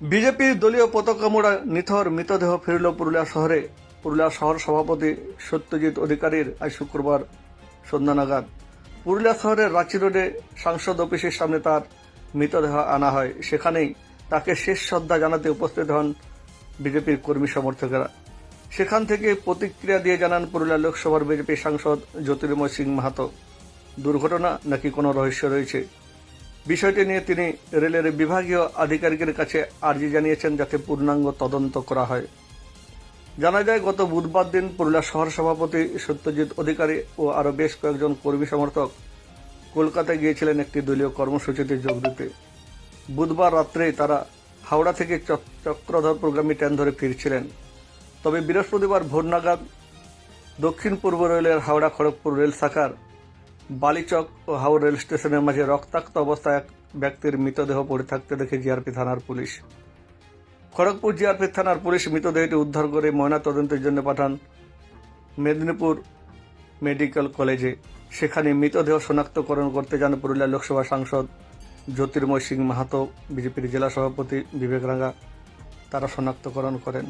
বিজেপির দলীয় পতাকা মোড়া নিথর মৃতদেহ ফিরল পুরুলিয়া শহরে। পুরুলিয়া শহর সভাপতি সত্যজিৎ অধিকারীর আজ শুক্রবার সন্ধ্যা নাগাদ। পুরুলিয়া শহরের রাঁচি রোডে সাংসদ অফিসের সামনে তার মৃতদেহ আনা হয়। সেখানেই তাকে শেষ শ্রদ্ধা জানাতে উপস্থিত হন বিজেপির কর্মী সমর্থকেরা। সেখান থেকে প্রতিক্রিয়া দিয়ে জানান পুরুলিয়া লোকসভার বিজেপি সাংসদ জ্যোতির্ময় সিং মাহাতো। দুর্ঘটনা নাকি কোনো রহস্য রয়েছে? বিষয়টি নিয়ে তিনি রেলের বিভাগীয় আধিকারিকের কাছে আর্জি জানিয়েছেন যাতে পূর্ণাঙ্গ তদন্ত করা হয়। জানা যায়, গত বুধবার দিন পুরুলিয়া শহর সভাপতি সত্যজিৎ অধিকারী ও আরও বেশ কয়েকজন কর্মী সমর্থক কলকাতায় গিয়েছিলেন একটি দলীয় কর্মসূচিতে যোগ দিতে। বুধবার রাত্রে তারা হাওড়া থেকে চক- চক্রধরপুরগামী ট্রেন ধরে ফিরছিলেন। তবে বৃহস্পতিবার ভোর নাগাদ দক্ষিণ পূর্ব রেলের হাওড়া খড়গপুর রেল শাখার বালিচক ও হাওড় রেল স্টেশনের মাঝে রক্তাক্ত অবস্থায় এক ব্যক্তির মৃতদেহ পড়ে থাকতে দেখে জিআরপি থানার পুলিশ। খড়গপুর জিআরপি থানার পুলিশ মৃতদেহটি উদ্ধার করে ময়না তদন্তের জন্য পাঠান মেদিনীপুর মেডিকেল কলেজে। সেখানে মৃতদেহ শনাক্তকরণ করতে যান পুরুলিয়া লোকসভা সাংসদ জ্যোতির্ময় সিং মাহাতো, বিজেপির জেলা সভাপতি বিবেক রাঙ্গা। তারা শনাক্তকরণ করেন।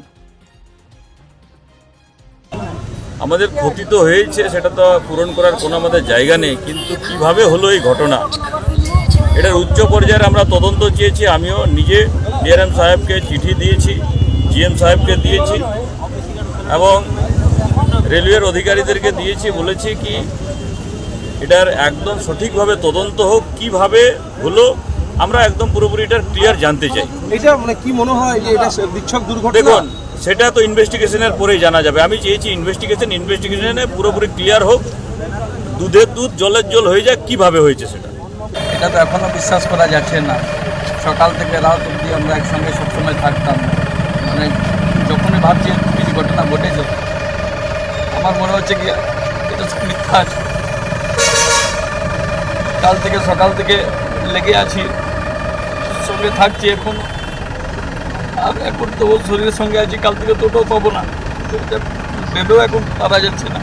আমাদের ক্ষতি তো হয়েছে, সেটা তো পূরণ করার কোনো আমাদের জায়গা নেই, কিন্তু কীভাবে হলো এই ঘটনা? এটার উচ্চ পর্যায়ে আমরা তদন্ত চেয়েছি, আমিও নিজে ডিআরএম সাহেবকে চিঠি দিয়েছি, জিএম সাহেবকে দিয়েছি, এবং রেলওয়ের অধিকারীদেরকে দিয়েছি, বলেছি কি এটার একদম সঠিকভাবে তদন্ত হোক, কীভাবে হলো আমরা একদম পুরোপুরি এটার ক্লিয়ার জানতে চাই। এটা মানে কি মনে হয় যে এটা বিচ্ছক দুর্ঘটনা? দেখুন সেটা তো ইনভেস্টিগেশনের পরেই জানা যাবে। আমি চেয়েছি ইনভেস্টিগেশন ইনভেস্টিগেশনে পুরোপুরি ক্লিয়ার হোক। দুধের দুধ জলের জল হয়ে যাক কীভাবে হয়েছে সেটা। এটা তো এখনও বিশ্বাস করা যাচ্ছে না। সকাল থেকে রাত অবধি আমরা একসঙ্গে সবসময় থাকতাম। মানে যখনই ভাবছি কিছু ঘটনা ঘটেছে আমার মনে হচ্ছে কি এটা মিথ্যা আছে। কাল থেকে সকাল থেকে লেগে আছি। সঙ্গে থাকছি এখন। আর এখন তো ওর শরীরের সঙ্গে আছি কাল থেকে তো পাবো না। ভেবেও এখন পারা যাচ্ছে না।